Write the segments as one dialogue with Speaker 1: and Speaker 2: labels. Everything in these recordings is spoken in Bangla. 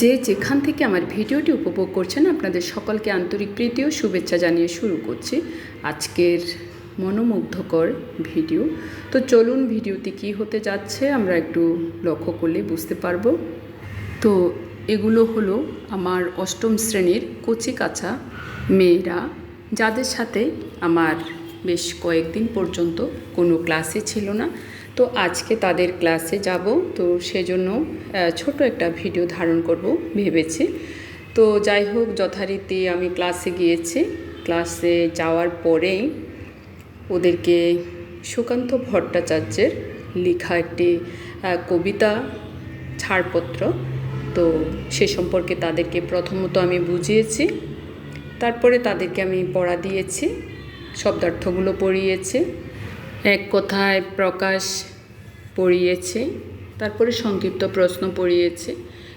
Speaker 1: যে যেখান থেকে আমার ভিডিওটি উপভোগ করছেন, আপনাদের সকলকে আন্তরিক প্রীতি ও শুভেচ্ছা জানিয়ে শুরু করছি আজকের মনোমুগ্ধকর ভিডিও। তো চলুন ভিডিওতে কি হতে যাচ্ছে, আমরা একটু লক্ষ্য করলে বুঝতে পারব। তো এগুলো হলো আমার অষ্টম শ্রেণির কচি কাঁচা মেয়েরা, যাদের সাথে আমার বেশ কয়েকদিন পর্যন্ত কোনো ক্লাসে ছিল না। তো আজকে তাদের ক্লাসে যাব। তো সেজন্য ছোট একটা ভিডিও ধারণ করব ভেবেছি। তো যাই হোক, যথারীতি আমি ক্লাসে গিয়েছি। ক্লাসে যাওয়ার পরেই ওদেরকে সুকান্ত ভট্টাচার্যের লেখা একটি কবিতা, ছাড়পত্র। তো সে সম্পর্কে তাদেরকে প্রথমত আমি বুঝিয়েছি। তারপরে তাদেরকে আমি পড়া দিয়েছি। শব্দার্থগুলো পড়িয়েছি। এক কথায় প্রকাশ পড়িয়েছে, তারপরে সংক্ষিপ্ত প্রশ্ন পড়িয়েছে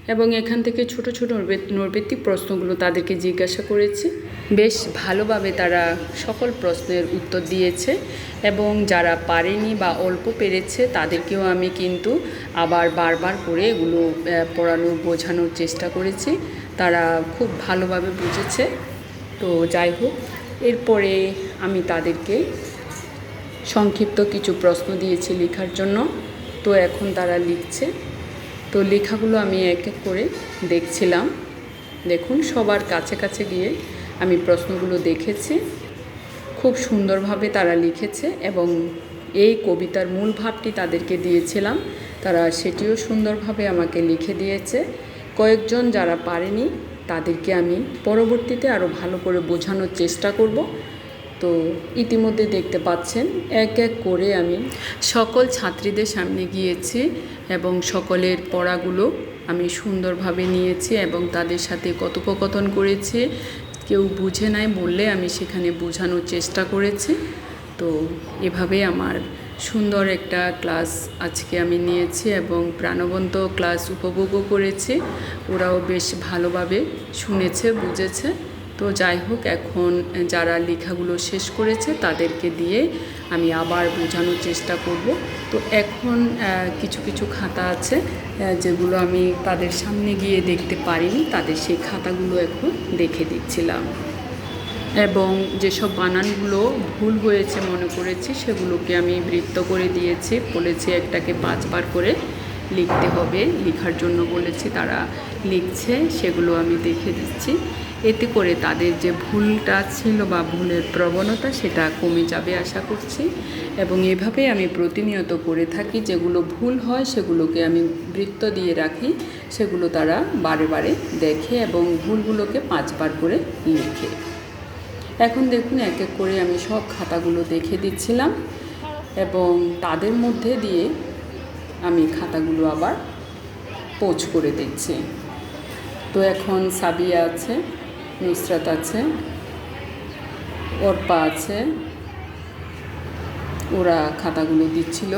Speaker 1: এবং এখান থেকে ছোট ছোট নৈবে- নৈবেত্তিক প্রশ্নগুলো তাদেরকে জিজ্ঞাসা করেছি। বেশ ভালোভাবে তারা সকল প্রশ্নের উত্তর দিয়েছে এবং যারা পারেনি বা অল্প পেরেছে তাদেরকেও আমি কিন্তু আবার বারবার করে এগুলো পড়ানোর বোঝানোর চেষ্টা করেছি। তারা খুব ভালোভাবে বুঝেছে। তো যাই হোক, এরপরে আমি তাদেরকে সংক্ষিপ্ত কিছু প্রশ্ন দিয়েছি লেখার জন্য। তো এখন তারা লিখছে। তো লেখাগুলো আমি এক এক করে দেখছিলাম। দেখুন, সবার কাছে কাছে গিয়ে আমি প্রশ্নগুলো দেখেছি। খুব সুন্দরভাবে তারা লিখেছে এবং এই কবিতার মূল ভাবটি তাদেরকে দিয়েছিলাম। তারা সেটিও সুন্দরভাবে আমাকে লিখে দিয়েছে। কয়েকজন যারা পারেনি, তাদেরকে আমি পরবর্তীতে আরও ভালো করে বোঝানোর চেষ্টা করব। তো ইতিমধ্যে দেখতে পাচ্ছেন, এক এক করে আমি সকল ছাত্রীদের সামনে গিয়েছি এবং সকলের পড়াগুলো আমি সুন্দরভাবে নিয়েছি এবং তাদের সাথে কথোপকথন করেছি। কেউ বুঝে নাই বললে আমি সেখানে বোঝানোর চেষ্টা করেছি। তো এভাবে আমার সুন্দর একটা ক্লাস আজকে আমি নিয়েছি এবং প্রাণবন্ত ক্লাস উপভোগও করেছি। ওরাও বেশ ভালোভাবে শুনেছে, বুঝেছে। তো যাই হোক, এখন যারা লেখাগুলো শেষ করেছে তাদেরকে দিয়ে আমি আবার বোঝানোর চেষ্টা করব। তো এখন কিছু কিছু খাতা আছে যেগুলো আমি তাদের সামনে গিয়ে দেখতে পারিনি, তাদের সেই খাতাগুলো এখন দেখে দিচ্ছিলাম। এবং যেসব বানানগুলো ভুল হয়েছে মনে করেছি, সেগুলোকে আমি বৃত্ত করে দিয়েছি, বলেছি একটাকে পাঁচবার করে লিখতে হবে। লেখার জন্য বলেছি তারা লিখছে, সেগুলো আমি দেখে দিচ্ছি। এতে করে তাদের যে ভুলটা ছিল বা ভুলের প্রবণতা সেটা কমে যাবে আশা করছি। এবং এভাবে আমি প্রতিনিয়ত করে থাকি, যেগুলো ভুল হয় সেগুলোকে আমি বৃত্ত দিয়ে রাখি, সেগুলো তারা বারে বারে দেখে এবং ভুলগুলোকে পাঁচবার করে লিখে। এখন দেখুন, এক এক করে আমি সব খাতাগুলো দেখে দিচ্ছিলাম এবং তাদের মধ্যে দিয়ে আমি খাতাগুলো আবার পোচ করে দিচ্ছি। তো এখন সাবিয়া আছে, নুসরাত আছে, অর্পা আছে, ওরা খাতাগুলো দিচ্ছিল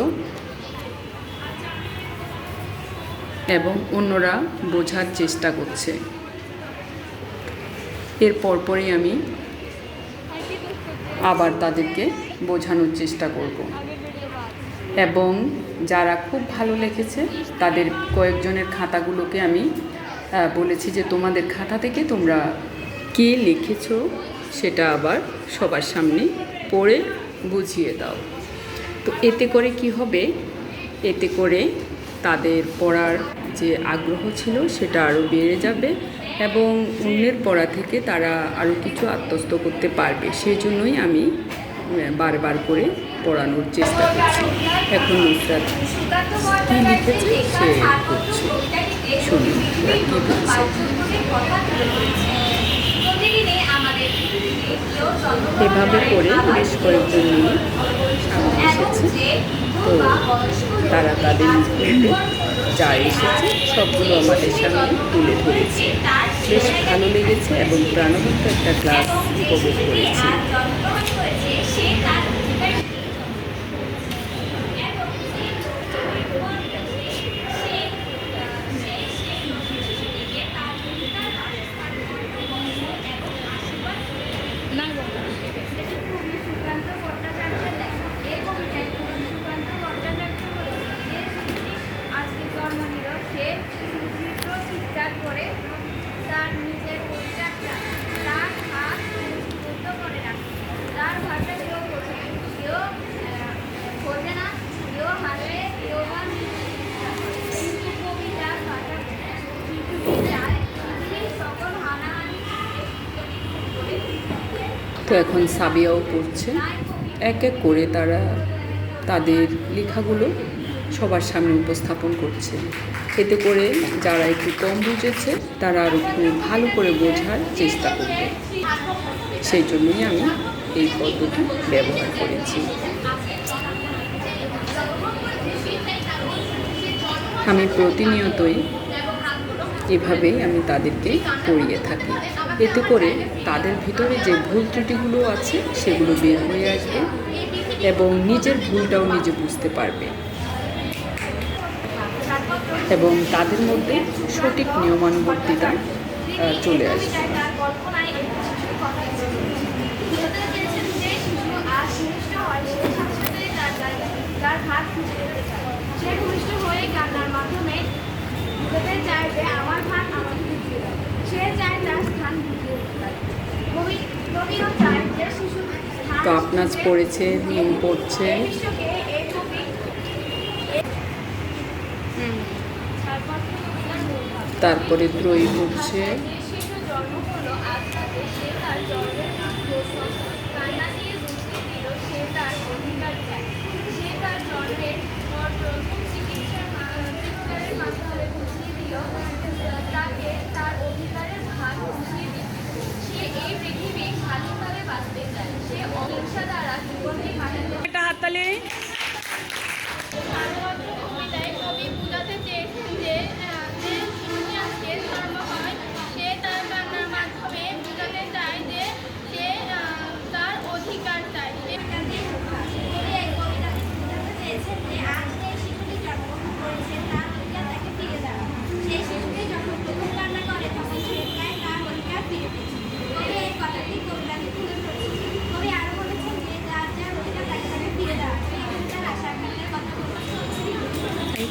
Speaker 1: এবং অন্যরা বোঝার চেষ্টা করছে। এর পরপরই আমি আবার তাদেরকে বোঝানোর চেষ্টা করব। এবং যারা খুব ভালো লিখেছে, তাদের কয়েকজনের খাতাগুলোকে আমি বলেছি যে তোমাদের খাতা থেকে তোমরা কে লিখেছ সেটা আবার সবার সামনে পড়ে বুঝিয়ে দাও। তো এতে করে কি হবে? এতে করে তাদের পড়ার যে আগ্রহ ছিল সেটা আরও বেড়ে যাবে এবং অন্যের পড়া থেকে তারা আরও কিছু আত্মস্থ করতে পারবে। সেই জন্যই আমি বারবার করে পড়ানোর চেষ্টা করছি। এখন নুসরাত লিখেছে? সে করছে। এভাবে করে বেশ কয়েকজন নিয়ে সামনে এসেছে। তো তারা তাদের স্কুলে যা এসেছে, সবগুলো আমাদের সামনে তুলে ধরেছে। বেশ ভালো লেগেছে এবং প্রাণবন্ত একটা ক্লাস উপভোগ করেছি
Speaker 2: আজকে জন্ম নিল সে সুচিত্র চিৎকার করে
Speaker 1: তো এখন সাবিয়াও পড়ছে। এক এক করে তারা তাদের লেখাগুলো সবার সামনে উপস্থাপন করছে। এতে করে যারা একটু কম বুঝেছে, তারা আরও একটু ভালো করে বোঝার চেষ্টা করবে। সেই জন্যই আমি এই পদ্ধতি ব্যবহার করেছি। আমি প্রতিনিয়তই এভাবেই আমি তাদেরকে পড়িয়ে থাকি। এতে করে তাদের ভিতরে যে ভুল ত্রুটিগুলো আছে সেগুলো বের হয়ে আসবে এবং নিজের ভুলটাও নিজে বুঝতে পারবে। এবং তাদের মধ্যে সঠিক নিয়মানুবর্তিতা চলে আসবে।
Speaker 2: আমার ভাগ আমাকে বুঝিয়ে দাও সে চায় তার স্থান বুঝিয়ে দিতে কবি কবিও চায় যে শিশুর স্থান
Speaker 1: তো আপনাজ পড়েছে নিম পড়ছে। তারপরে দ্রই পড়ছে
Speaker 2: যে শিশু জন্ম হলো আজ তাতে সে তার জন্মের প্রথম কান্না দিয়ে বুঝতে দিল সে তার অধিকার চায় সে তার জন্মের পর প্রথম চিকিৎসার মা- চিকিৎসার মাধ্যমে বুঝিয়ে দিল তাকে তার অধিকারের ভাগ বুঝিয়ে দিল সে এই পৃথিবী ভালোভাবে বাঁচতে চায় সে অহিংসা দ্বারা জীবনকে কাটাতে
Speaker 1: একটা হাততালি
Speaker 2: সারবত্র কবিতায় কবি বোঝাতে চেয়েছেন যে আহ, যে শিশু আজকে জন্ম হয় সে তার কান্নার মাধ্যমে বোঝাতে চায় যে সে আহ, তার অধিকার চায় সে এই কবিতাতে বোঝাতে চেয়েছেন যে আজ যে শিশুটি জন্মগ্রহণ করেছে তার অধিকার তাকে ফিরে দেওয়া সেই শিশুটি যখন প্রথম কান্না করে তখন সে চায় তার অধিকার ফিরে পেতে কবি এই কথাটি কবিতাতে তুলে ধরেছেন কবি আরও বলেছেন যে যার যার অধিকার তাকে তাকে ফিরে দেওয়া সেই কবিতার আশা আকাঙ্ক্ষার কথা বলেছেন
Speaker 1: থ্যাংক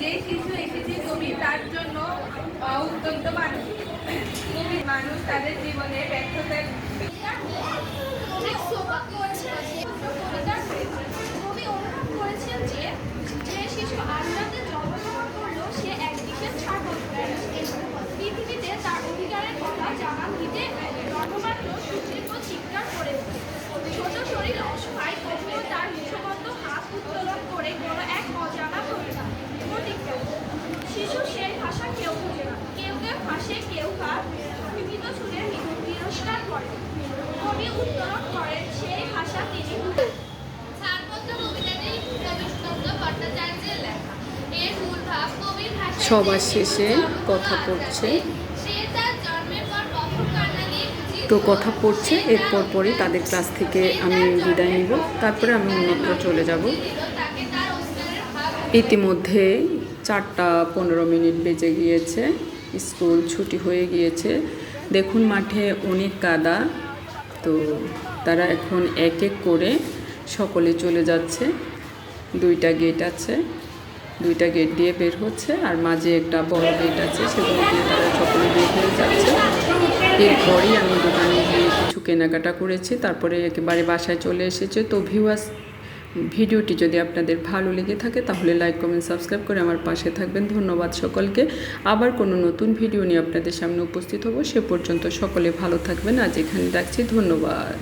Speaker 2: যে শিশু এসেছে কবি তার জন্য অত্যন্ত মানুষ মানুষ তাদের জীবনে ব্যর্থতার কবি অনুভব করেছেন যে যে শিশু আজ রাতে জন্মগ্রহণ করল সে এক বিশেষ ছাড়পত্র পেয়েছে। পৃথিবীতে তার অধিকারের কথা জানান দিতে জন্মমাত্র সুতীব্র চিৎকার করে ওঠে। ছোট শরীর অসহায় তবুও তার মুখবদ্ধ হাত উত্তোলন করে কোনো এক অজানা প্রতিজ্ঞা প্রতিজ্ঞা। শিশু সেই ভাষা কেউ বোঝে না কেউ কেউ হাসে কেউ বা বিবিধ সুরে তিরস্কার করে কবি উত্তরণ করেন সেই ভাষা তিনি বুঝেন ছাড়পত্র কবিতাটি কবিস্তন্দ্র ভট্টাচার্যের লেখা এর মূল ভাব কবির ভাষায়
Speaker 1: সবার শেষে কথা পড়ছে। তো কথা পড়ছে, এরপর পরে তাদের ক্লাস থেকে আমি বিদায় নিব। তারপরে আমি অন্যত্র চলে যাব। ইতিমধ্যে চারটা পনেরো মিনিট বেজে গিয়েছে। স্কুল ছুটি হয়ে গিয়েছে। দেখুন মাঠে অনেক কাদা। তো তারা এখন এক এক করে সকলে চলে যাচ্ছে। দুইটা গেট আছে। দুইটা গেট দিয়ে বের হচ্ছে আর মাঝে একটা বড় গেট আছে, সেগুলো দিয়ে তারা সকলে বের হয়ে যাচ্ছে এরপরই আমি দোকানে গিয়ে কিছু কেনাকাটা করেছি। তারপরে একেবারে বাসায় চলে এসেছে। তো ভিউয়ার্স ভিডিওটি যদি আপনাদের ভালো লেগে থাকে, তাহলে লাইক কমেন্ট সাবস্ক্রাইব করে আমার পাশে থাকবেন। ধন্যবাদ সকলকে। আবার কোনো নতুন ভিডিও নিয়ে আপনাদের সামনে উপস্থিত হব। সে পর্যন্ত সকলে ভালো থাকবেন। আজ এখানে রাখছি। ধন্যবাদ।